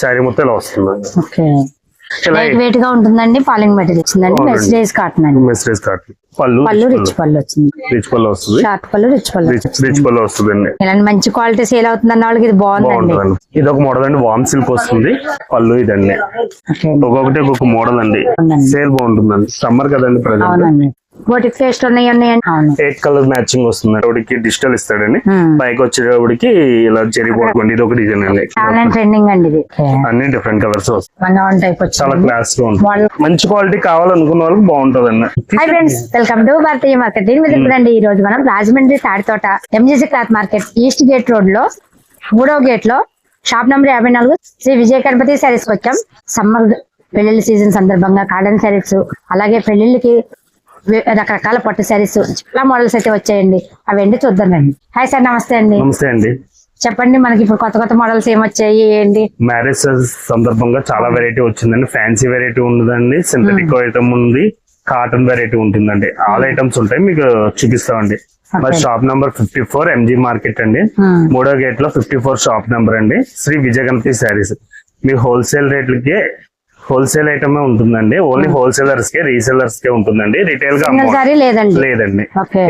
శారీ మొత్తం ఇలా వస్తుంది లైట్ వెయిట్గా ఉంటుందండి పాలింగ్ మెటీరియల్ వచ్చిందండి. మెర్సిడైజ్ కాటన్ అండి. మెసేజ్ కాటన్ పళ్ళు పళ్ళు రిచ్ పళ్ళు. వచ్చింది. రిచ్ పళ్ళు వస్తుంది. షార్ట్ పళ్ళు రిచ్ పళ్ళు రిచ్ రిచ్ పళ్ళు వస్తుందండి. ఇలాంటి మంచి క్వాలిటీ సేల్ అవుతుంది అన్న వాళ్ళకి ఇది బాగుందండి. ఇది ఒక మోడల్ అండి వామ్ సిల్క్ వస్తుంది. పళ్ళు ఇదండి. ఒక్కొక్కటి ఒక్కొక్క మోడల్ అండి. సేల్ బాగుంటుందండి. సమ్మర్ కదండి ప్రజెంట్. బోటిక్ పేస్ట్ ఉన్నాయి ఉన్నాయండి ఎయిట్ కలర్ మ్యాచింగ్ వస్తుంది. ఒకటికి డిజిటల్ ఇస్తాడండి Hmm. పైకి వచ్చేటప్పటికి ఇలా చెరి పడుకోండి ఇది ఒక డిజైన్ అండి. చాలా ట్రెండింగ్ అండి ఇది. అన్ని డిఫరెంట్ కలర్స్ వస్తాయి. చాలా క్లాస్గా ఉంటుంది. మంచి క్వాలిటీ కావాలనుకున్న వాళ్ళకి బాగుంటదండి hi friends welcome to Bharatiya market దీని మీద ఇప్పుడండి ఈ రోజు మనం Rajahmundry Tadithota MGC cloth market east gate రోడ్లో మూడవ గేట్లో షాప్ నంబర్ యాభై నాలుగు శ్రీ విజయ గణపతి శారీస్ వచ్చాం. సమ్మర్ పెళ్ళిళ్ళ సీజన్ సందర్భంగా కాటన్ శారీస్ అలాగే పెళ్ళిళ్ళకి రకరకాల పట్టు శారీస్ చాలా మోడల్స్ అయితే వచ్చాయండి. అవన్నీ చూద్దామండి హాయ్ సార్ నమస్తే అండి. నమస్తే అండి. చెప్పండి మనకి ఇప్పుడు కొత్త కొత్త మోడల్స్ ఏమొచ్చాయి ఏంటి? మ్యారేజ్ సందర్భంగా చాలా వెరైటీ వచ్చిందండి. ఫ్యాన్సీ వెరైటీ ఉందండి సింథటిక్ ఐటమ్ ఉంది. కాటన్ వెరైటీ ఉంటుందండి. ఆల్ ఐటమ్స్ ఉంటాయి మీకు చూపిస్తామండి. మరి. Shop number fifty four MG market అండి. Hmm. మూడో గేట్లో ఫిఫ్టీ ఫోర్ షాప్ నెంబర్ అండి. శ్రీ విజయగణపతి శారీస్. మీ హోల్సేల్ రేట్లకి హోల్సేల్ ఐటమ్ ఉంటుందండి. ఓన్లీ హోల్సేలర్స్ కే రీసేలర్స్ కే ఉంటుందండి. రిటైల్గా సింగిల్ అమ్మకం సారీ లేదండి. లేదండి.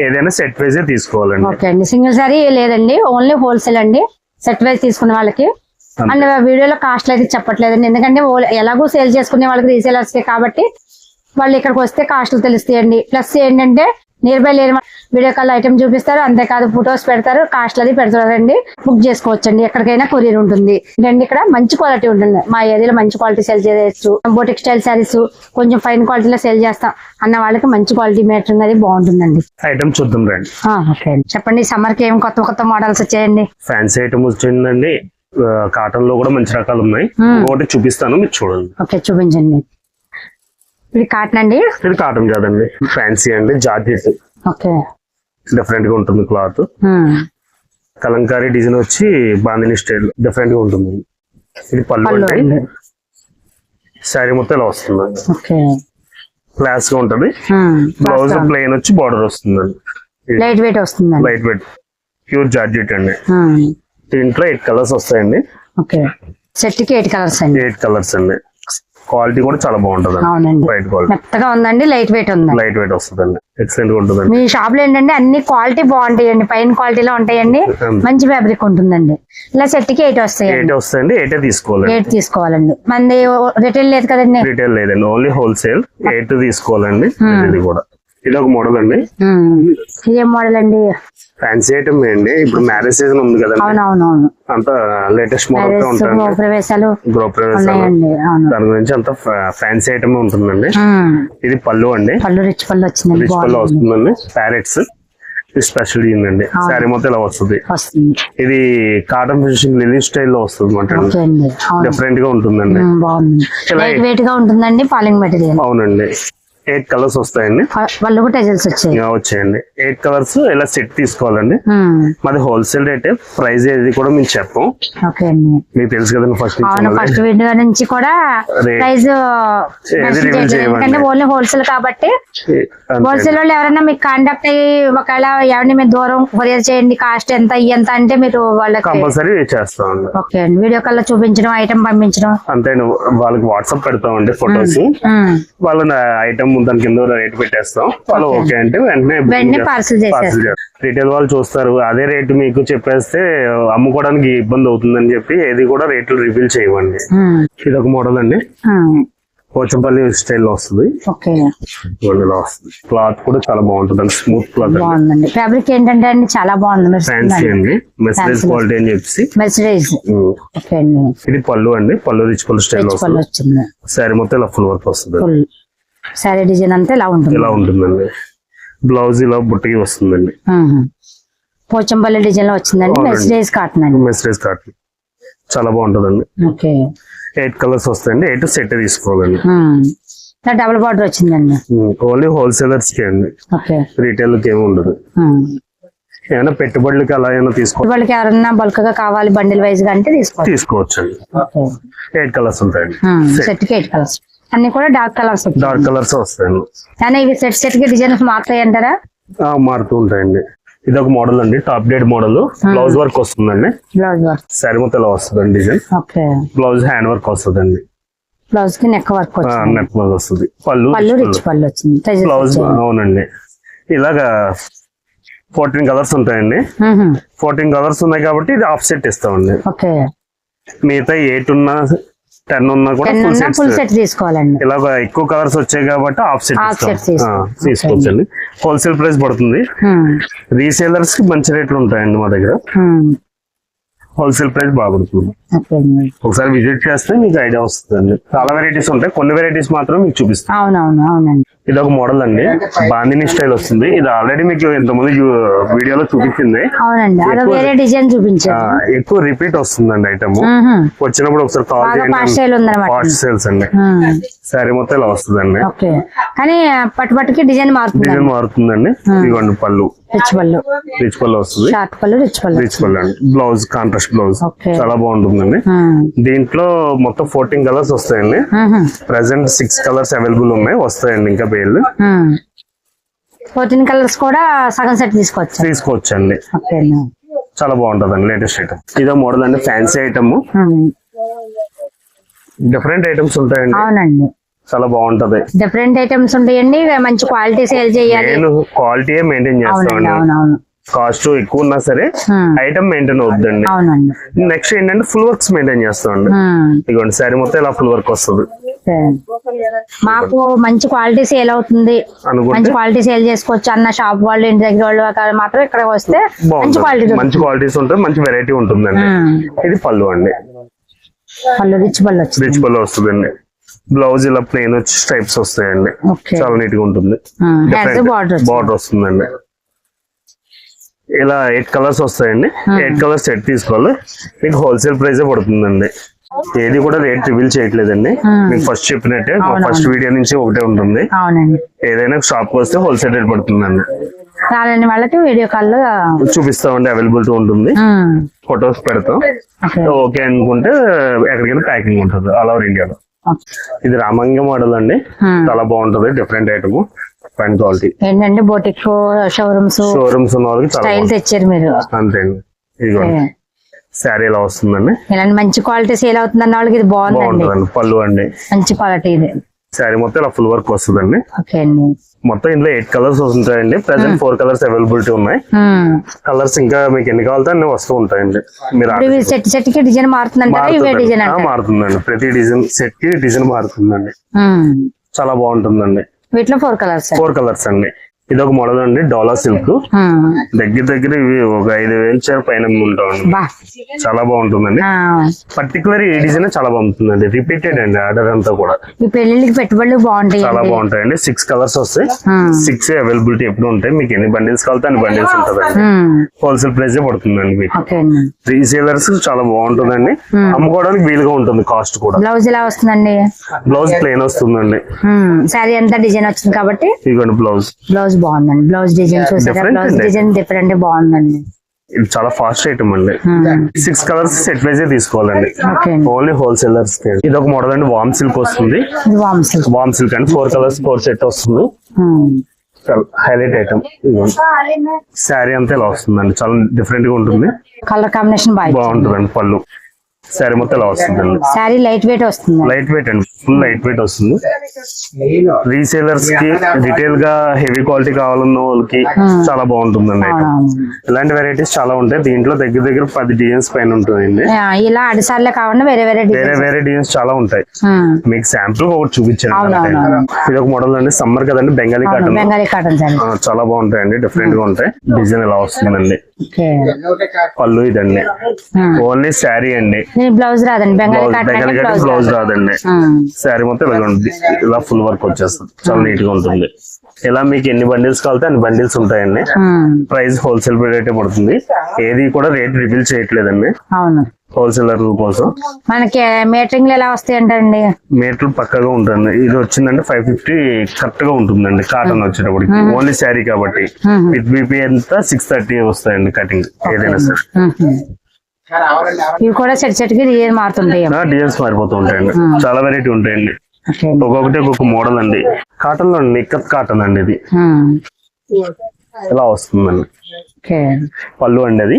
ఏదైనా సెట్ వైజ్ తీసుకోవాలండి. ఓకే అండి. సింగిల్ సారీ లేదండి. ఓన్లీ హోల్సేల్ అండి. సెట్ వైజ్ తీసుకున్న వాళ్ళకి. అండ్ వీడియోలో కాస్ట్ అయితే చెప్పట్లేదండి. ఎందుకంటే ఎలాగో సేల్ చేసుకునే వాళ్ళకి రీసేలర్స్ కాబట్టి వాళ్ళు ఇక్కడికి వస్తే కాస్ట్లు తెలుస్తాయండి. ప్లస్ ఏంటంటే నియర్ బై లేని వీడియో కాల్ ఐటమ్ చూపిస్తారు అంతేకాదు ఫొటోస్ పెడతారు కాస్ట్లు అది పెడతారండి. బుక్ చేసుకోవచ్చండి ఎక్కడికైనా కొరియర్ ఉంటుంది. ఇదండి ఇక్కడ మంచి క్వాలిటీ ఉంటుంది. మా ఏరియాలో మంచి క్వాలిటీ సేల్ చేయొచ్చు. బోటిక్ స్టైల్ శారీస్ కొంచెం ఫైన్ క్వాలిటీలో సేల్ చేస్తాం అన్న వాళ్ళకి మంచి క్వాలిటీ మ్యాటర్ అది బాగుంటుందండి. ఐటమ్ చూద్దాం రండి. ఓకే అండి. చెప్పండి సమ్మర్కి ఏం కొత్త కొత్త మోడల్స్ వచ్చాయండి? ఫ్యాన్సీ ఐటమ్ వచ్చిందండి. కాటన్లో కూడా మంచి రకాలు ఉన్నాయి. ఒకటి చూపిస్తాను మీరు చూడండి. ఓకే చూపించండి. ఇది కాటన్ అండి? ఇది కాటన్ కాదండి. ఫ్యాన్సీ అండి. జాకెట్. ఓకే. డిఫరెంట్గా ఉంటుంది క్లాత్ ఉమ్. కలంకారీ డిజైన్ వచ్చి బాందిని స్టైల్ డిఫరెంట్గా ఉంటుంది. ఇది పళ్ళు అండి. శారీ మొత్తం ఇలా వస్తుంది. క్లాస్గా ఉంటది. బ్లౌజ్ ప్లెయిన్ వచ్చి బార్డర్ వస్తుందండి. లైట్ వెయిట్ వస్తుందండి. లైట్ వెయిట్ ప్యూర్ జార్జెట్ అండి. ఉమ్. దీంట్లో ఎయిట్ కలర్స్ వస్తాయండి. సెట్కి ఎయిట్ కలర్స్ అండి. ఎయిట్ కలర్స్ అండి. క్వాలిటీ కూడా చాలా బాగుంటుంది అవునండి. క్వాలిటీ మెత్తగా ఉందండి లైట్ వెయిట్ ఉందండి. లైట్ వెయిట్ వస్తుందండి. ఎక్సలెంట్గా ఉంటుందండి. మీ షాప్లో ఏంటంటే అన్ని క్వాలిటీ బాగుంటాయండి పైన క్వాలిటీలో ఉంటాయండి మంచి ఫ్యాబ్రిక్ ఉంటుందండి. ఇలా సెట్కి ఎయిట్ వస్తాయండి. ఎయిట్ వస్తాయండి ఎయిటే తీసుకోవాలండి. ఎయిట్ తీసుకోవాలండి. మంది రిటైల్ లేదు కదండి. రీటైల్ లేదండి ఓన్లీ హోల్సేల్ ఎయిట్ తీసుకోవాలండి. ఇది కూడా. ఇది ఒక మోడల్ అండి. ఇదేం మోడల్ అండి? ఫ్యాన్సీ ఐటమ్ అండి. ఇప్పుడు మ్యారేజ్ సీజన్ ఉంది కదండి. అవునవునవును. అంతా లేటెస్ట్ మోడల్ ఉంటుంది ప్రవేశాలు గృహ ప్రవేశాలు దాని గురించి అంత ఫ్యాన్సీ ఐటమ్ ఉంటుందండి. ఇది పళ్ళు అండి. పళ్ళు రిచ్ పళ్ళు వచ్చిందండి రిచ్ పళ్ళు వస్తుందండి. ప్యారెట్స్ స్పెషల్ అండి. శారీ మొత్తం ఇలా వస్తుంది. ఇది కాటన్ ఫినిషింగ్ లిలీ స్టైల్లో వస్తుంది డిఫరెంట్గా ఉంటుందండి. వెయిట్గా ఉంటుందండి పాలింగ్ మెటీరియల్ అవునండి. ఎయిట్ కలర్స్ వస్తాయండి. పళ్ళు కూడా టెజల్స్ వచ్చాయి. వచ్చాయండి. ఎయిట్ కలర్స్ ఇలా సెట్ తీసుకోవాలండి? ఉమ్, మాది హోల్సేల్ రేట్ ప్రైస్ ఏది కూడా మేము చెప్పం. మీకు తెలుసు కదండి ఫస్ట్ ఫస్ట్ వీడియో నుంచి కూడా. ప్రైస్. ఎందుకంటే ఓన్లీ హోల్సేల్ కాబట్టి హోల్సేల్ వాళ్ళు ఎవరైనా మీకు కాంటాక్ట్ అయ్యి ఒకవేళ ఎవరిని మీరు దూరం కొరియర్ చేయండి కాస్ట్ ఎంత ఎంత అంటే మీరు వాళ్ళకి కంపల్సరీ చేస్తామండి. ఓకే అండి. వీడియో కాల్లో చూపించడం ఐటమ్ పంపించడం. అంతే వాళ్ళకి వాట్సాప్ పెడతామండి ఫొటోస్ వాళ్ళ ఐటమ్ దాని కింద రేట్ పెట్టేస్తాం. వాళ్ళు ఓకే. అంటే వెంటనే పార్సల్ రిటైల్ వాళ్ళు చూస్తారు. అదే రేటు మీకు చెప్పేస్తే అమ్ముకోవడానికి ఇబ్బంది అవుతుందని చెప్పి ఏది కూడా రేట్లు రివీల్ చేయమండి ఉమ్, ఇది ఒక మోడల్ అండి. ఉమ్, పోచంపల్లి స్టైల్లో వస్తుంది. క్లాత్ కూడా చాలా బాగుంటుంది. అండి స్మూత్ క్లాత్ బాగుందండి. ఫ్యాబ్రిక్ ఏంటంటే అండి చాలా బాగుంది. ఫ్యాన్సీ అండి. మెసేజ్ క్వాలిటీ అని ఉమ్. ఓకే అండి. ఇది పళ్ళు అండి. పళ్ళు రిచ్ పళ్ళు స్టైల్ వస్తుంది. శారీ మొత్తం ఇలా ఫుల్ వర్క్ వస్తుంది. శారీ డిజైన్ అంతా ఇలా ఉంటుంది. ఇలా ఉంటుందండి. బ్లౌజ్ ఇలా బుట్టకి వస్తుందండి. పోచంపల్లి డిజైన్లో వచ్చిందండి. మెర్సిడైజ్ కాటన్ అండి. మెసేజ్ కాటన్ చాలా బాగుంటుందండి. ఓకే. ఎయిట్ కలర్స్ వస్తాయండి. ఎయిట్ సెట్ తీసుకోవాలండి. డబుల్ బార్డర్ వచ్చిందండి. ఓన్లీ హోల్సేలర్స్కి అండి. రీటైల్కి ఏమి ఉండదు. ఏమైనా పెట్టుబడులకి అలా ఏమైనా తీసుకో వాళ్ళకి ఎవరన్నా బల్క్గా కావాలి బండిల్ వైజ్గా అంటే తీసుకోవచ్చు. తీసుకోవచ్చండి. ఓకే. ఎయిట్ కలర్స్ ఉంటాయండి. సెట్కి ఎయిట్ కలర్స్ అన్ని కూడా డార్క్ కలర్స్ డార్క్ కలర్స్ వస్తాయండి. కానీ ఇవి సెట్ సెట్కి డిజైన్స్ మారుతాయి అంటారా మారుతూ ఉంటాయండి. ఇది ఒక మోడల్ అండి top date model blouse work వస్తుందండి. బ్లౌజ్ వర్క్ శారీ మొత్తం వస్తుందండి డిజైన్ బ్లౌజ్ హ్యాండ్ వర్క్ వస్తుందండి. బ్లౌజ్కి నెక్ వర్క్ నెక్ వర్క్ వస్తుంది. పళ్ళు పళ్ళు రిచ్ పళ్ళు. వచ్చింది. బ్లౌజ్. అవునండి. ఇలాగా ఫోర్టీన్ కలర్స్ ఉంటాయండి. ఫోర్టీన్ కలర్స్ ఉన్నాయి కాబట్టి ఇది ఆఫ్ సెట్ ఇస్తామండి. ఓకే మిగతా ఎయిట్ ఉన్నా టెన్ ఉన్నా కూడా ఫుల్ సెట్ తీసుకోవాలండి. ఇలాగ ఎక్కువ కలర్స్ వచ్చాయి కాబట్టి ఆఫ్ సెట్ తీసుకోవచ్చండి. హోల్సేల్ ప్రైస్ పడుతుంది. రీసేలర్స్కి మంచి రేట్లు ఉంటాయండి మా దగ్గర. హోల్సేల్ ప్రైస్ బాగా పడుతుంది. ఓకే అండి. ఒకసారి విజిట్ చేస్తే మీకు ఐడియా వస్తుందండి. చాలా వెరైటీస్ ఉంటాయి. కొన్ని వెరైటీస్ మాత్రం మీకు చూపిస్తాం. అవునవును అవునండి. ఇది ఒక మోడల్ అండి. బాందిని స్టైల్ వస్తుంది. ఇది ఆల్రెడీ మీకు ఇంతకుముందు చూ- వీడియోలో చూపించింది. ఎక్కువ- వేరే డిజైన్ ఆ, చూపించారు ఎక్కువ రిపీట్ వస్తుందండి ఐటమ్. వచ్చినప్పుడు ఒకసారి కాల్ చేయండి. సేల్స్ అండి. శారీ మొత్తం ఇలా వస్తుందండి. ఓకే. కానీ పట్టు పట్టుకి డిజైన్ మారుతుంది డిజైన్ మారుతుందండి. ఇదిగోండి పళ్ళు. రిచ్ పళ్ళు. రిచ్ పళ్ళు వస్తుంది. షార్ట్ పళ్ళు రిచ్ పళ్ళు రిచ్ పళ్ళు అండి. బ్లౌజ్ కాంట్రాస్ట్ బ్లౌజ్ చాలా బాగుంటుందండి. దీంట్లో మొత్తం ఫోర్టీన్ కలర్స్ వస్తాయండి. ప్రెసెంట్ సిక్స్ కలర్స్ అవైలబుల్ ఉన్నాయి. వస్తాయండి ఇంకా పేర్లు. ఫోర్టీన్ కలర్స్ కూడా సగం సెట్ తీసుకోవచ్చు? తీసుకోవచ్చండి. ఓకే అండి. చాలా బాగుంటదండి లేటెస్ట్ ఐటమ్ ఇదో మోడల్ అండి ఫ్యాన్సీ ఐటమ్. డిఫరెంట్ ఐటమ్స్ ఉంటాయండి. అవునండి. చాలా బాగుంటది. డిఫరెంట్ ఐటమ్స్ ఉంటాయండి మంచి క్వాలిటీ సేల్ చేయాలి. నేను క్వాలిటీ మెయింటైన్ అవునవును. కాస్ట్ ఎక్కువ ఉన్నా సరే. ఐటమ్ మెయింటైన్ అవుతుందండి నెక్స్ట్ ఏంటంటే ఫుల్ వర్క్స్ మెయింటైన్ చేస్తామండి. ఇదిగోండి శారీ మొత్తం ఇలా ఫుల్ వర్క్ వస్తుంది. మాకు మంచి క్వాలిటీ సేల్ అవుతుంది. మంచి క్వాలిటీ సేల్ చేసుకోవచ్చు. అన్న షాప్ వాళ్ళు ఇంటి దగ్గర వాళ్ళు మాత్రం ఇక్కడ వస్తే మంచి క్వాలిటీ మంచి క్వాలిటీస్ ఉంటాయి మంచి వెరైటీ ఉంటుందండి. ఇది పళ్ళు అండి. పళ్ళు రిచ్ పళ్ళు రిచ్ పళ్ళు వస్తుందండి. బ్లౌజ్ ఇలా ప్లెయిన్ వచ్చి స్ట్రైప్స్ వస్తాయండి. చాలా నీట్గా ఉంటుంది. బార్డర్ వస్తుందండి. ఇలా ఎయిట్ కలర్స్ వస్తాయండి. ఎయిట్ కలర్స్ సెట్ తీసుకోవాలి మీకు హోల్సేల్ ప్రైస్ పడుతుందండి. ఏది కూడా రేట్ రివీల్ చేయట్లేదండి. మీకు ఫస్ట్ చెప్పినట్టే. ఫస్ట్ వీడియో నుంచి ఒకటే ఉంటుంది. ఏదైనా షాప్ వస్తే హోల్సేల్ రేట్ పడుతుందండి. రాలేని వాళ్ళకి వీడియో కాల్ చూపిస్తామండి అవైలబిలిటీ ఉంటుంది. ఫొటోస్ పెడతాం. ఓకే అనుకుంటే ఎక్కడికైనా ప్యాకింగ్ ఉంటుంది ఆల్ ఓవర్ ఇండియాలో ఇది రామంగ మోడల్ అండి. చాలా బాగుంటది. డిఫరెంట్ ఐటమ్ ఫైన్ క్వాలిటీ ఏంటంటే బోటిక్ షోరూమ్స్ షోరూమ్స్ ఉన్న వాళ్ళకి స్టైల్. తెచ్చారు మీరు. అంతే అండి. ఇదిగోండి. శారీ ఇలా వస్తుందండి? ఇలాంటి మంచి క్వాలిటీ సేల్ అవుతుంది అన్న వాళ్ళకి ఇది బాగుంటుందండి. పళ్ళు అండి. మంచి క్వాలిటీ ఇది. శారీ మొత్తం ఇలా ఫుల్ వర్క్ వస్తుందండి. మొత్తం ఇందులో ఎయిట్ కలర్స్ ఉంటాయండి ప్రెసెంట్ ఫోర్ కలర్స్ అవైలబిలిటీ ఉన్నాయి. కలర్స్ ఇంకా మీకు ఎన్ని కావాలితే అన్ని వస్తూ ఉంటాయండి. మీరు ఇప్పుడు ఇవి సెట్ సెట్కి డిజైన్ మారుతుందండి. మారుతుందండి. ప్రతి డిజైన్ సెట్కి డిజైన్ మారుతుందండి. ఉమ్. చాలా బాగుంటుందండి. వీటిలో ఫోర్ కలర్స్ ఫోర్ కలర్స్ అండి. ఇది ఒక మోడల్ అండి డోలా సిల్క్ దగ్గర దగ్గర ఇవి ఒక ఐదు వేలు చీర పైన ఉంటామండి చాలా బాగుంటుందండి. పర్టికులర్ ఈ డిజైన్ చాలా బాగుంటుందండి. రిపీటెడ్ అండి ఆర్డర్ అంతా కూడా. ఈ పెళ్ళిళ్ళకి పెట్టుబడులు బాగుంటాయి చాలా బాగుంటాయండి. సిక్స్ కలర్స్ వస్తాయి. సిక్స్ అవైలబిలిటీ ఎప్పుడు ఉంటాయి. మీకు ఎన్ని బండిల్స్ కావాలితే అన్ని బండిల్స్ ఉంటుందండి. హోల్సేల్ ప్రైస్ పడుతుందండి మీకు. రీసేలర్స్ చాలా బాగుంటుందండి. అమ్ముకోవడానికి వీలుగా ఉంటుంది కాస్ట్ కూడా. బ్లౌజ్ ఎలా వస్తుందండి? బ్లౌజ్ ప్లెయిన్ వస్తుందండి. శారీ అంతా డిజైన్ వచ్చింది కాబట్టి? ఇదిగోండి బ్లౌజ్ బ్లౌజ్ బాగుందండి. బ్లౌజ్ డిజైన్ చూసారా బ్లౌజ్ అండి. డిజైన్ డిఫరెంట్ బాగుందండి. ఇది చాలా ఫాస్ట్ ఐటమ్ అండి. సిక్స్ కలర్స్ సెట్ వైజ్ తీసుకోవాలండి. అండి ఓన్లీ హోల్సేలర్స్ ఇది ఒక మోడల్ అండి వామ్ సిల్క్ వస్తుంది. వామ్ సిల్క్ అండి ఫోర్ కలర్స్ ఫోర్ సెట్ వస్తుంది. హైలైట్ ఐటమ్ శారీ అంతా ఇలా వస్తుందండి చాలా డిఫరెంట్గా ఉంటుంది. కలర్ కాంబినేషన్ బాగా బాగుంటుందండి పళ్ళు. శారీ మొత్తం ఇలా వస్తుందండి శారీ లైట్ వెయిట్ వస్తుంది. లైట్ వెయిట్ అండి. ఫుల్ లైట్ వెయిట్ వస్తుంది. రీసేలర్స్కి రిటైల్గా హెవీ క్వాలిటీ కావాలన్న వాళ్ళకి చాలా బాగుంటుందండి ఐటమ్ ఇలాంటి వెరైటీస్ చాలా ఉంటాయి. దీంట్లో దగ్గర దగ్గర పది డిజైన్స్ పైన ఉంటుందండి. ఇలా అడిసార్లే కాకుండా వేరే వేరే వేరే వేరే డిజైన్స్ చాలా ఉంటాయి. మీకు శాంపుల్ ఒకటి చూపించాను. ఇది ఒక మోడల్ అండి. సమ్మర్ కదండి. బెంగాలీ కాటన్ బెంగాలీ కాటన్ చాలా బాగుంటాయండి. డిఫరెంట్గా ఉంటాయి. డిజైన్ ఇలా వస్తుందండి. పళ్ళు ఇదండి ఓన్లీ శారీ అండి. బ్లౌజ్ రాదండి బెంగాలీ బ్లౌజ్ రాదండి. శారీ మొత్తం ఇలా ఉంటుంది. ఇలా ఫుల్ వర్క్ వచ్చేస్తుంది. చాలా నీట్గా ఉంటుంది. ఇలా మీకు ఎన్ని బండిల్స్ కావాలితే అన్ని బండిల్స్ ఉంటాయండి. ప్రైస్ హోల్సేల్ రేటే పడుతుంది. ఏది కూడా రేట్ రివీల్ చేయట్లేదండి. అవును. హోల్సేలర్ కోసం మనకి మీటరింగ్లు ఎలా వస్తాయి అంటండి మీటర్లు పక్కగా ఉంటుంది. ఇది వచ్చిందంటే ఫైవ్ ఫిఫ్టీ కరెక్ట్గా ఉంటుందండి కాటన్ వచ్చేటప్పటికి. ఓన్లీ శారీ కాబట్టి. విత్ బీపీ అంతా సిక్స్ థర్టీ వస్తాయండి కటింగ్ ఏదైనా సరే. ఇవి కూడా సెట్ సెట్కి డిజైన్ మారుతుంటాయి. డిజైన్స్ మారిపోతూ ఉంటాయండి. చాలా వెరైటీ ఉంటాయండి. ఒక్కొక్కటి ఒక్కొక్క మోడల్ అండి. కాటన్లో నిక్కత్ కాటన్ అండి ఇది. ఇలా వస్తుందండి? పళ్ళు అండి అది.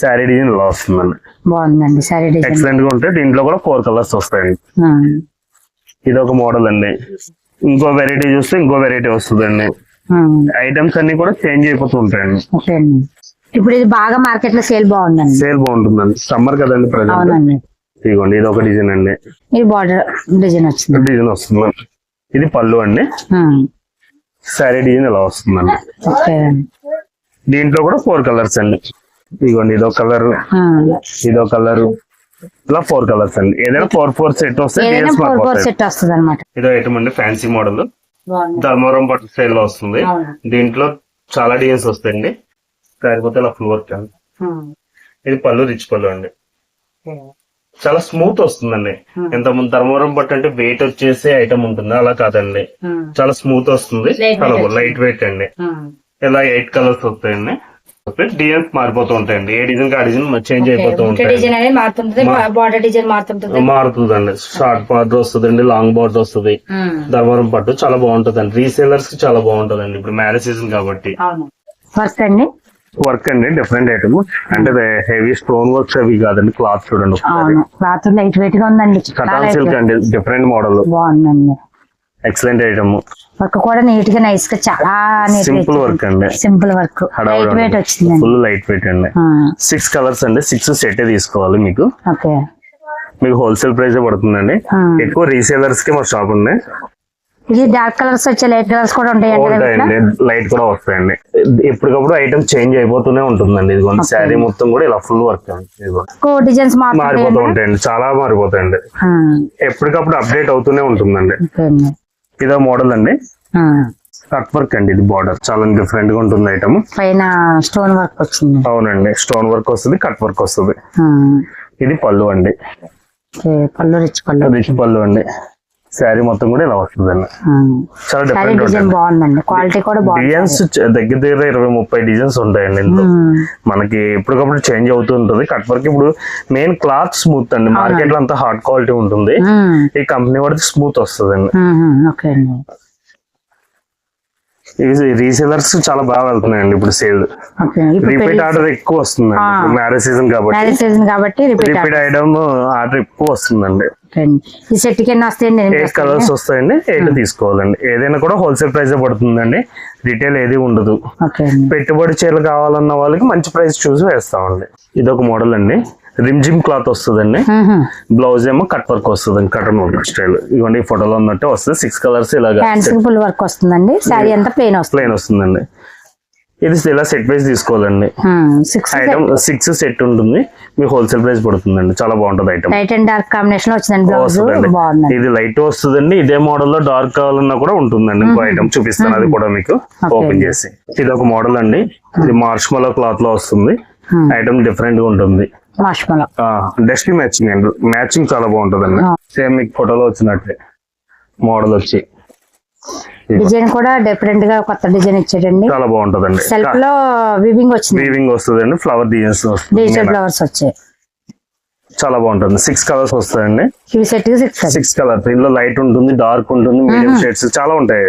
శారీ డిజైన్ ఇలా వస్తుందండి. బాగుందండి సారీ డిజైన్. ఎక్సలెంట్గా ఉంటే దీంట్లో కూడా ఫోర్ కలర్స్ వస్తాయండి. ఇది ఒక మోడల్ అండి. ఇంకో వెరైటీ చూస్తే ఇంకో వెరైటీ వస్తుందండి. ఐటమ్స్ అన్ని కూడా చేంజ్ అయిపోతూ ఉంటాయండి. ఇప్పుడు ఇది బాగా మార్కెట్లో సేల్ బాగుందండి. సేల్ బాగుంటుందండి. సమ్మర్ కదండి ప్రజెంట్ ఇదిగోండి ఇది ఒక డిజైన్ అండి. ఇది బార్డర్ డిజైన్ వచ్చింది. డిజైన్ వస్తుందండి. ఇది పళ్ళు అండి. శారీ డిజైన్ ఇలా వస్తుందండి. దీంట్లో కూడా ఫోర్ కలర్స్ అండి. ఇదిగోండి ఇదో కలర్. ఇదో కలర్ ఇలా ఫోర్ కలర్స్ అండి. ఏదైనా ఫోర్ ఫోర్ సెట్ వస్తే సెట్ వస్తుంది అనమాట ఇదో ఐటమ్ అండి ఫ్యాన్సీ మోడల్ ధర్మవరం పట్టు స్టైల్లో వస్తుంది. దీంట్లో చాలా డిజైన్స్ వస్తాయండి. కాకపోతే ఇలా ఫుల్ వర్క్ అండి. ఇది పళ్ళు రిచ్ పళ్ళు అండి. చాలా స్మూత్ వస్తుందండి. ఎంత ముందు ధర్మవరం పట్టు అంటే వెయిట్ వచ్చేసి ఐటమ్ ఉంటుంది? అలా కాదండి. చాలా స్మూత్ వస్తుంది. చాలా. లైట్ వెయిట్ అండి. ఇలా ఎయిట్ కలర్స్ వస్తాయండి. డిజైన్స్ మారిపోతూ ఉంటాయండి. ఏ డిజైన్ ఆ డిజైన్ చేంజ్. అయిపోతూ ఉంటాయి డిజైన్ అనేది మారుతుంటుంది బార్డర్ డిజైన్ మారుతుంటుంది. మారుతుందండి. షార్ట్ బార్డర్ వస్తుందండి లాంగ్ బార్డర్ వస్తుంది. ధర్మవరం పట్టు చాలా బాగుంటదండి. రీసేలర్స్కి చాలా బాగుంటదండి. ఇప్పుడు మ్యారేజ్ సీజన్ కాబట్టి. అవును. వర్క్ అండి? వర్క్ అండి డిఫరెంట్ ఐటమ్ అంటే హెవీ స్టోన్ వర్క్స్ అవి కాదండి క్లాత్ చూడండి అవును. క్లాత్ లైట్ వెయిట్గా ఉందండి. Cotton silk. అండి డిఫరెంట్ మోడల్ బాగుందండి. ఎక్సలెంట్ ఐటమ్ వర్క్ కూడా నీట్గా నైస్గా చాలా సింపుల్ వర్క్ అండి. సింపుల్ వర్క్ లైట్ వెయిట్ వచ్చిందండి. ఫుల్ లైట్ వెయిట్ అండి సిక్స్ కలర్స్ అండి. సిక్స్ సెట్ తీసుకోవాలి మీకు. ఓకే. మీకు హోల్సేల్ ప్రైస్ పడుతుందండి. ఎక్కువ రీసేలర్స్కి మా షాప్ ఉంది. ఇది డార్క్ కలర్స్ వచ్చే లైట్ కలర్స్ కూడా ఉంటాయండి లైట్ కూడా వస్తాయండి. ఎప్పటికప్పుడు ఐటమ్ చేంజ్ అయిపోతూనే ఉంటుందండి. ఇదిగోండి శారీ మొత్తం కూడా ఇలా ఫుల్ వర్క్ డిజైన్స్ మారిపోతూ ఉంటాయండి. చాలా మారిపోతాయండి. ఎప్పటికప్పుడు అప్డేట్ అవుతూనే ఉంటుందండి. ఇదో మోడల్ అండి. కట్ వర్క్ అండి ఇది బార్డర్ చాలా డిఫరెంట్గా ఉంటుంది ఐటమ్ పైన స్టోన్ వర్క్ వచ్చింది అవునండి. స్టోన్ వర్క్ వస్తుంది కట్ వర్క్ వస్తుంది. ఇది పళ్ళు అండి. పళ్ళు రిచ్ పళ్ళు. రిచ్ పళ్ళు అండి. శారీ మొత్తం కూడా ఇలా వస్తుందండి. చాలా డిఫరెంట్ బాగుందండి. క్వాలిటీ కూడా డిజైన్స్ దగ్గర దగ్గర ఇరవై ముప్పై డిజైన్స్ ఉంటాయండి ఇందులో. మనకి ఎప్పటికప్పుడు చేంజ్ అవుతూ ఉంటుంది. కట్ వర్క్ ఇప్పుడు మెయిన్ క్లాత్ స్మూత్ అండి. మార్కెట్లో అంతా హార్డ్ క్వాలిటీ ఉంటుంది. ఈ కంపెనీ వాడితే స్మూత్ ఓకే అండి. ఇవి రీసేలర్స్ చాలా బాగా వెళ్తున్నాయండి ఇప్పుడు సేల్ రిపీట్ ఆర్డర్ ఎక్కువ వస్తుందండి ఆ. మ్యారేజ్ సీజన్ కాబట్టి. మ్యారేజ్ సీజన్ కాబట్టి రిపీట్ ఐటమ్ ఆర్డర్ ఎక్కువ వస్తుందండి. ఈ సెట్ వస్తాయండి? ఎయిట్ కలర్స్ వస్తాయండి? ఎయిట్ తీసుకోవాలండి. ఏదైనా కూడా హోల్సేల్ ప్రైస్ పడుతుందండి. రిటైల్ ఏది ఉండదు. అండి. పెట్టుబడి చీరలు కావాలన్న వాళ్ళకి మంచి ప్రైస్ చూసి వేస్తామండి. ఇది ఒక మోడల్ అండి. రిమ్ జిమ్ క్లాత్ వస్తుందండి. బ్లౌజ్ ఏమో కట్ వర్క్ వస్తుందండి కటన్ వర్క్ స్టైల్. ఇవన్నీ ఫోటోలో ఉన్నట్టే వస్తుంది. సిక్స్ కలర్స్ ఇలాగా ఫుల్ వర్క్ వస్తుందండి. శారీ అంతా ప్లెయిన్ వస్తుంది. ప్లెయిన్ వస్తుందండి. ఇది ఇలా సెట్ వైజ్ తీసుకోవాలండి. సిక్స్ ఐటమ్ సిక్స్ సెట్ ఉంటుంది. మీకు హోల్సేల్ ప్రైస్ పడుతుందండి. చాలా బాగుంటుంది item light and dark combination వచ్చిందండి ఇది లైట్ వస్తుందండి. ఇదే మోడల్లో డార్క్ కావాలన్నా కూడా ఉంటుందండి ఇంకో ఐటమ్ చూపిస్తాను అది కూడా మీకు. ఓపెన్ చేసి. ఇది ఒక మోడల్ అండి. ఇది మార్ష్మలో క్లాత్లో వస్తుంది. ఐటమ్ డిఫరెంట్గా ఉంటుంది. మాష్మలో డస్టీ మ్యాచింగ్ అండి మ్యాచింగ్ చాలా బాగుంటుందండి. సేమ్ మీకు ఫోటోలో వచ్చినట్లే మోడల్ వచ్చి. డిజైన్ కూడా డిఫరెంట్గా కొత్త డిజైన్ ఇచ్చాడండి. చాలా బాగుంటుందండి. సెల్ఫ్లో వివింగ్ వచ్చింది. వీవింగ్ వస్తుందండి. ఫ్లవర్ డిజైన్స్ డిజిటల్ ఫ్లవర్స్ వచ్చాయి. చాలా బాగుంటుంది. సిక్స్ కలర్స్ వస్తాయండి. సిక్స్ సిక్స్ కలర్స్ ఇందులో లైట్ ఉంటుంది డార్క్ ఉంటుంది మీడియం షేడ్స్ చాలా ఉంటాయి.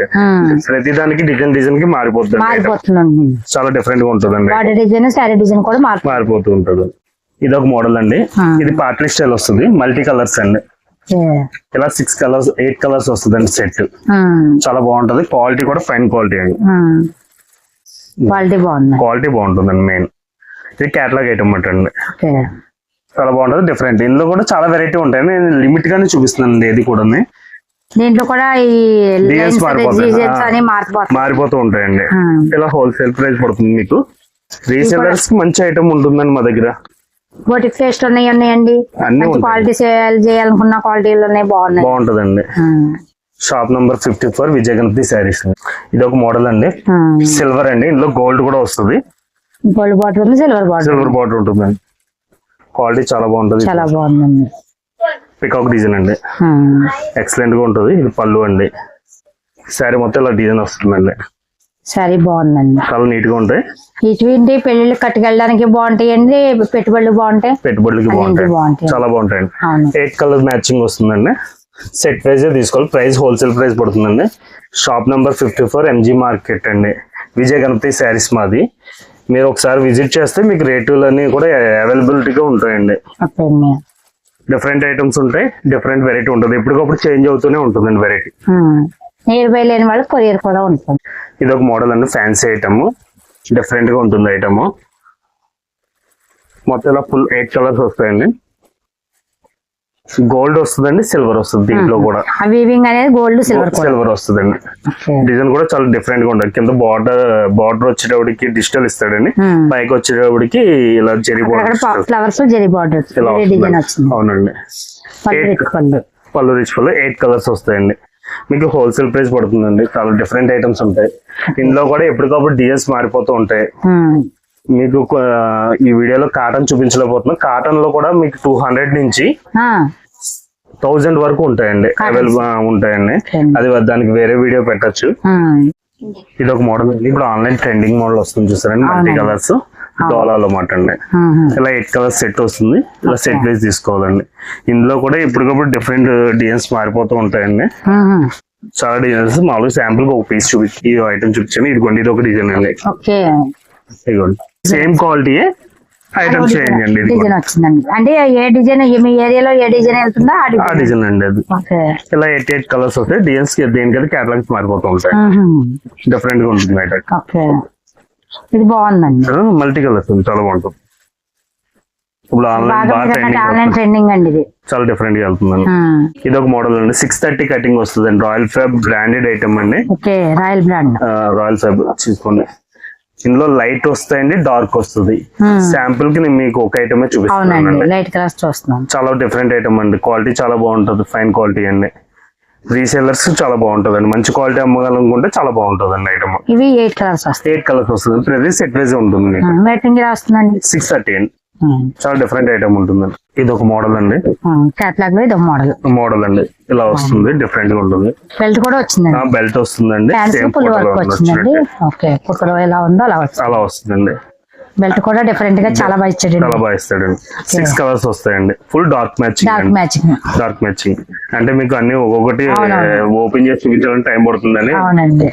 ప్రతి దానికి డిజైన్ డిజైన్కి మారిపోతుంది చాలా డిఫరెంట్గా ఉంటుందండి. బాడీ డిజైన్ డిజైన్ కూడా మారిపోతూ ఉంటుంది. ఇది ఒక మోడల్ అండి. ఇది పార్టీ స్టైల్ వస్తుంది. మల్టీ కలర్స్ అండి. ఇలా సిక్స్ కలర్స్ ఎయిట్ కలర్స్ వస్తుందండి సెట్. చాలా బాగుంటది. క్వాలిటీ కూడా ఫైన్ క్వాలిటీ అండి. క్వాలిటీ బాగుంది. క్వాలిటీ బాగుంటుందండి మెయిన్. ఇది క్యాటలాగ్ ఐటమ్ అండి. ఓకే. చాలా బాగుంటది. డిఫరెంట్. ఇందులో కూడా చాలా వెరైటీ ఉంటాయి. నేను లిమిట్ గానే చూపిస్తున్నాను ఏది కూడా దీంట్లో కూడా ఈ మారిపోతూ ఉంటాయండి. ఇలా హోల్సేల్ ప్రైస్ పడుతుంది మీకు. రీసేలర్స్ మంచి ఐటమ్ ఉంటుందండి మా దగ్గర. బోటిక్ పేస్ట్ ఉన్నాయి ఉన్నాయండి. మంచి. క్వాలిటీ సేల్ చేయాలనుకున్న క్వాలిటీలు ఉన్నాయి బాగున్నాయి. బాగుంటదండి. Shop number fifty four Vijayaganapati sarees ఇది ఒక మోడల్ అండి. సిల్వర్ అండి. ఇందులో గోల్డ్ కూడా వస్తుంది. గోల్డ్ బాటిల్ ఉంది సిల్వర్ బాటిల్ సిల్వర్ బార్డర్ ఉంటుందండి క్వాలిటీ చాలా బాగుంటది. చాలా బాగుందండి. పికాక్ డిజైన్ అండి. ఎక్సలెంట్గా ఉంటుంది. ఇది పళ్ళు అండి. శారీ మొత్తం ఇలా డిజైన్ వస్తుందండి. సరే బాగుందండి. చాలా నీట్గా ఉంటాయి? ఇటువంటి పెళ్ళిళ్ళు కట్టుకెళ్ళడానికి బాగుంటాయండి? పెట్టుబడులు బాగుంటాయి? పెట్టుబడులకి బాగుంటాయి. చాలా బాగుంటాయండి. ఎయిట్ కలర్ మ్యాచింగ్ వస్తుందండి? సెట్ ప్రైస్ తీసుకోవాలి. ప్రైస్ హోల్సేల్ ప్రైస్ పడుతుందండి. Shop number fifty four MG market అండి. విజయ గణపతి శారీస్ మాది. మీరు ఒకసారి విజిట్ చేస్తే మీకు రేట్లు అన్ని కూడా అవైలబిలిటీగా ఉంటాయండి. డిఫరెంట్ ఐటమ్స్ ఉంటాయి. డిఫరెంట్ వెరైటీ ఉంటుంది. ఎప్పటికప్పుడు చేంజ్ అవుతూనే ఉంటుందండి వెరైటీ నియర్ బై లేని వాళ్ళకి కొరియర్ కూడా ఉంటుంది. ఇది ఒక మోడల్ అండి ఫ్యాన్సీ ఐటమ్. డిఫరెంట్గా ఉంటుంది ఐటమ్. మొత్తం ఇలా ఫుల్ ఎయిట్ కలర్స్ వస్తాయండి. గోల్డ్ వస్తుందండి సిల్వర్ వస్తుంది దీంట్లో కూడా. వీవింగ్ అనేది గోల్డ్ సిల్వర్ సిల్వర్ వస్తుందండి. డిజైన్ కూడా చాలా డిఫరెంట్గా ఉంటుంది. కింద బార్డర్ బార్డర్ వచ్చేటప్పటికి డిజిటల్ ఇస్తాడండి. Hmm. పైకి వచ్చేటప్పటికి ఇలా జరి బార్డర్ ఫ్లవర్స్ జెరీ బార్డర్ అవునండి. పళ్ళు రిచ్ పళ్ళు. ఎయిట్ కలర్స్ వస్తాయండి. మీకు హోల్సేల్ ప్రైస్ పడుతుందండి. చాలా డిఫరెంట్ ఐటమ్స్ ఉంటాయి. ఇందులో కూడా ఎప్పటికప్పుడు డిజైన్స్ మారిపోతూ ఉంటాయి. మీకు ఈ వీడియోలో కాటన్ చూపించలేకపోతున్నా. కాటన్లో కూడా మీకు టూ హండ్రెడ్ నుంచి థౌజండ్ వరకు ఉంటాయండి. అవైలబుల్ ఉంటాయండి. అది దానికి వేరే వీడియో పెట్టొచ్చు. ఇది ఒక మోడల్ అండి. ఇప్పుడు ఆన్లైన్ ట్రెండింగ్ మోడల్ వస్తుంది చూసారండి మల్టీ. కలర్స్ డోలాలో మాట అండి. ఇలా ఎయిట్ కలర్స్ సెట్ వస్తుంది. ఇలా సెట్. వైజ్ తీసుకోవాలండి. ఇందులో కూడా ఇప్పటికప్పుడు డిఫరెంట్ డిజైన్స్ మారిపోతూ ఉంటాయండి. చాలా డిజైన్స్ మామూలుగా శాంపుల్ ఒక పీస్ చూపి ఈ ఐటమ్ చూపించండి. ఇదిగోండి ఇది ఒక డిజైన్ అండి. ఇదిగోండి. సేమ్ క్వాలిటీ ఐటమ్ చేంజ్ అండి ఇది డిజైన్ కూడా. వచ్చింది అంటే ఏ డిజైన్ మీ ఏరియాలో ఏ డిజైన్ వెళ్తుందో ఆ ఆ డిజైన్ డిజైన్ అండి అది. ఇలా ఎయిట్ ఎయిట్ కలర్స్ వస్తాయి డిజైన్స్ దేనికైతే క్యాటలాగ్స్ మారిపోతూ ఉంటాయి. డిఫరెంట్గా ఉంటుంది ఐటమ్ ఇది బాగుందండి. మల్టీ కలర్స్ చాలా బాగుంటుంది. ఇప్పుడు ఆన్లైన్ బాగా బాగా ఆన్లైన్ ట్రెండింగ్ ట్రెండింగ్ అండి ఇది. చాలా డిఫరెంట్గా వెళ్తుందండి. ఇది ఒక మోడల్ అండి. సిక్స్ థర్టీ కటింగ్ వస్తుంది అండి రాయల్ ఫ్యాబ్ బ్రాండెడ్ ఐటమ్ అండి రాయల్ బ్రాండ్ రాయల్ ఫ్యాబ్ చూసుకోండి ఇందులో లైట్ వస్తాయండి డార్క్ వస్తుంది. శాంపుల్కి నేను మీకు ఒక ఐటమే చూస్తున్నాం. చాలా డిఫరెంట్ ఐటమ్ అండి. క్వాలిటీ చాలా బాగుంటుంది ఫైన్ క్వాలిటీ అండి. రీసేలర్స్ చాలా బాగుంటుంది అండి మంచి క్వాలిటీ అమ్మగలనుకుంటే చాలా బాగుంటుంది అండి ఐటమ్ ఇవి ఎయిట్ కలర్స్ వస్తాయి. ఎయిట్ కలర్స్ వస్తుంది. ప్రతి సెట్ వైజ్ ఉంటుంది సిక్స్ థర్టీ అండి. చాలా డిఫరెంట్ ఐటమ్ ఉంటుందండి ఇది ఒక మోడల్ అండి. కేటలాగ్లో ఇది మోడల్ మోడల్ అండి. ఇలా వస్తుంది. డిఫరెంట్గా ఉంటుంది. బెల్ట్ కూడా వచ్చిందండి. ఆ బెల్ట్ వస్తుందండి. సేమ్ వచ్చిందండి. ఓకే ఎలా ఉందో అలా వచ్చింది అలా వస్తుందండి. బెల్ట్ కూడా డిఫరెంట్గా చాలా బాగా ఇచ్చాడండి. చాలా బాగా ఇస్తాడండి. సిక్స్ కలర్స్ వస్తాయండి. Full dark matching dark matching dark matching అంటే మీకు అన్ని ఒక్కొక్కటి. ఓపెన్ చేసి చూపించాలని టైం పడుతుందని అవునండి.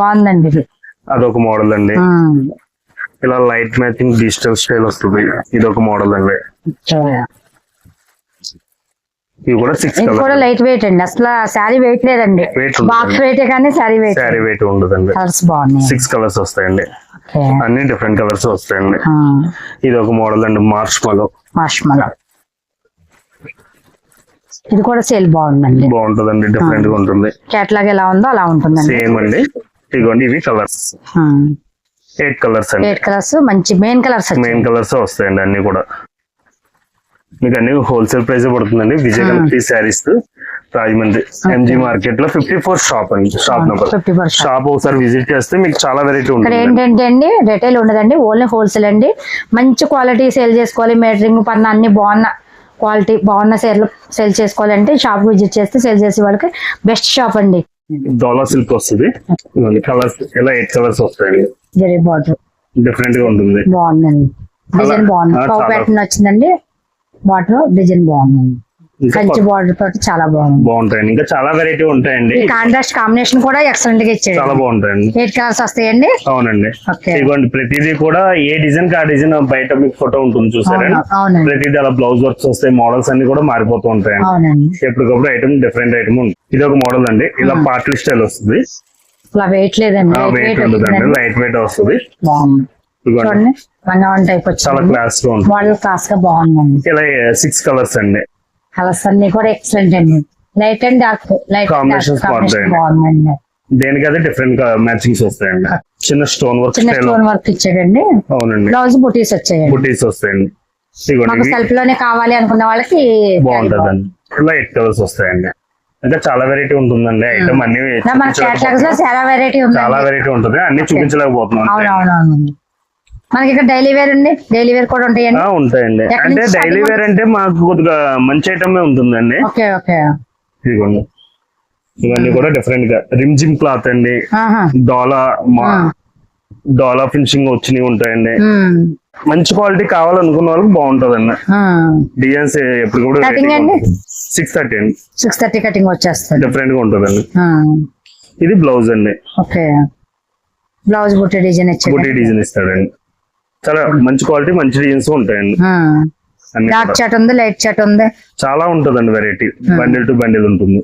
బాగుందండి ఇది. అదొక మోడల్ అండి. ఇలా లైట్ మ్యాచింగ్ డిజిటల్ స్టైల్ వస్తుంది. ఇది ఒక మోడల్ అండి. ఇవి కూడా సిక్స్ ఇది కూడా లైట్ వెయిట్ అండి. అసలు శారీ వెయిట్ లేదండి. బాక్స్ వెయిట్ కానీ శారీ వెయిట్ శారీ వెయిట్ ఉండదండి. కలర్స్ బాగున్నాయి. సిక్స్ కలర్స్ వస్తాయండి. అన్ని డిఫరెంట్ కలర్స్ వస్తాయండి. ఇది ఒక మోడల్ అండి మార్చ్ మలో మార్ష్మలో ఇది కూడా సేల్ బాగుందండి. బాగుంటుందండి డిఫరెంట్గా ఉంటుంది. కేటలాగ్ ఎలా ఉందో అలా ఉంటుందండి. సేమ్ అండి. ఇదిగోండి ఇవి కలర్స్ ఎయిట్ కలర్స్ అండి. ఎయిట్ కలర్స్ మంచి మెయిన్ కలర్స్ మెయిన్ కలర్స్ వస్తాయండి అన్ని కూడా. మీకు అన్ని హోల్సేల్ ప్రైస్ పడుతుందండి. విజయగంతి శారీస్ రాజమండ్రి ఎంజీ మార్కెట్లో ఫిఫ్టీ ఫోర్ షాప్ అండి షాప్ నెంబర్ షాప్ ఒకసారి విజిట్ చేస్తే మీకు చాలా వెరైటీ ఉంటుంది ఏంటంటే అండి రిటైల్ ఉండదండి ఓన్లీ హోల్సేల్ అండి. మంచి క్వాలిటీ సేల్ చేసుకోవాలి మేటరింగ్ పన్న అన్ని బాగున్న క్వాలిటీ బాగున్న సేల్ సేల్ చేసుకోవాలంటే షాప్ విజిట్ చేస్తే సేల్ చేసే వాళ్ళకి బెస్ట్ షాప్ అండి. డోలా సిల్క్ వస్తుంది. కలర్స్ ఇలా ఎయిట్ కలర్స్ వస్తాయండి? జరీ బార్డర్ డిఫరెంట్గా ఉంటుంది. బాగుందండి. డిజైన్ బాగుంది. ప్యాటర్న్ వచ్చిందండి బార్డర్ డిజైన్ బాగుంది ఇంకా కంచి బార్డర్ తోటి చాలా బాగుంది. బాగుంటాయండి. ఇంకా చాలా వెరైటీ ఉంటాయండి. కాంట్రాస్ట్ కాంబినేషన్ కూడా ఎక్సలెంట్గా ఇచ్చాడు. చాలా బాగుంటాయండి. ఎయిట్ కలర్స్ వస్తాయండి? అవునండి. ఇదిగోండి ప్రతిదీ కూడా ఏ డిజైన్కి ఆ డిజైన్ బయట మీకు ఫోటో ఉంటుంది చూసారండి ప్రతిదీ అలా బ్లౌజ్ వర్క్స్ వస్తాయి మోడల్స్ అన్ని కూడా మారిపోతూ ఉంటాయండి. అవునండి. ఎప్పటికప్పుడు ఐటమ్ డిఫరెంట్ ఐటమ్ ఉంది ఇది ఒక మోడల్ అండి. ఇలా పార్టీ స్టైల్ వస్తుంది. ఇలా వెయిట్ లేదండి. లైట్ వెయిట్ ఉండదండి. లైట్ వెయిట్ వస్తుంది. బాగుంది. చూడండి రంగావన్ టైప్ చాలా క్లాస్గా ఉంటుంది. మోడల్ క్లాస్గా బాగుందండి. ఇలా సిక్స్ కలర్స్ అండి. కలర్స్ అన్ని కూడా ఎక్సలెంట్ అండి. Light and dark light. బాగుందండి. దేనికైతే డిఫరెంట్ మ్యాచింగ్స్ వస్తాయండి. చిన్న స్టోన్ వర్క్ చిన్న స్టోన్ వర్క్ ఇచ్చాడండి. అవునండి. బ్లౌజ్ బుటీస్ వచ్చాయండి. బుటీస్ వస్తాయండి. మాకు సెల్ఫ్లోనే కావాలి అనుకున్న వాళ్ళకి బాగుంటదండి. ఎయిట్ కలర్స్ వస్తాయండి. ఇంకా చాలా వెరైటీ ఉంటుందండి. ఐటమ్ అన్ని. చాలా వెరైటీ చాలా వెరైటీ ఉంటుంది. అన్ని చూపించలేకపోతున్నాం మనకి ఇక్కడ డైలీ వేర్ ఉంది డైలీ వేర్ కూడా ఉంటాయండి? ఉంటాయండి. అంటే డైలీ వేర్ అంటే మాకు కొద్దిగా మంచి ఐటమే ఉంటుందండి. Okay okay. ఇదిగోండి. ఇవన్నీ కూడా డిఫరెంట్గా. రిమ్జిమ్ క్లాత్ అండి. డోలా డోలా ఫినిషింగ్ వచ్చినవి ఉంటాయండి. మంచి క్వాలిటీ కావాలనుకున్న వాళ్ళకి బాగుంటదండి. ఆ. డిజైన్స్ ఎప్పుడు కూడా అండి? సిక్స్ థర్టీ అండి. సిక్స్ థర్టీ కటింగ్ వచ్చేస్తుంది. డిఫరెంట్గా ఉంటదండి. ఇది బ్లౌజ్ అండి. ఓకే. బ్లౌజ్ బుట్టి డిజైన్ బుటీ ఇచ్చాడు డిజైన్ ఇస్తాడండి. చాలా మంచి క్వాలిటీ మంచి డిజైన్స్ ఉంటాయండి. డార్క్. చాట్ ఉంది లైట్ చాట్ ఉంది? చాలా ఉంటుందండి వెరైటీ బండిల్ టు బండిల్ ఉంటుంది.